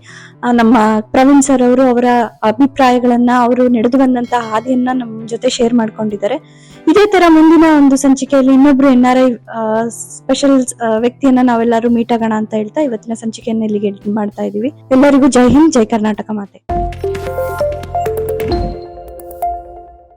ನಮ್ಮ ಪ್ರವೀಣ್ ಸರ್ ಅವರು ಅವರ ಅಭಿಪ್ರಾಯಗಳನ್ನ ಅವರು ನಡೆದು ಬಂದಂತಹ ಹಾದಿಯನ್ನ ನಮ್ಮ ಜೊತೆ ಶೇರ್ ಮಾಡ್ಕೊಂಡಿದ್ದಾರೆ. ಇದೇ ತರ ಮುಂದಿನ ಒಂದು ಸಂಚಿಕೆಯಲ್ಲಿ ಇನ್ನೊಬ್ರು ಎನ್ ಆರ್ ಐ ಸ್ಪೆಷಲ್ ವ್ಯಕ್ತಿಯನ್ನ ನಾವೆಲ್ಲರೂ ಮೀಟ್ ಆಗೋಣ ಅಂತ ಹೇಳ್ತಾ ಇವತ್ತಿನ ಸಂಚಿಕೆಯನ್ನ ಇಲ್ಲಿಗೆ ಮಾಡ್ತಾ ಇದೀವಿ. ಎಲ್ಲರಿಗೂ ಜೈ ಹಿಂದ್, ಜೈ ಕರ್ನಾಟಕ ಮಾತೆ.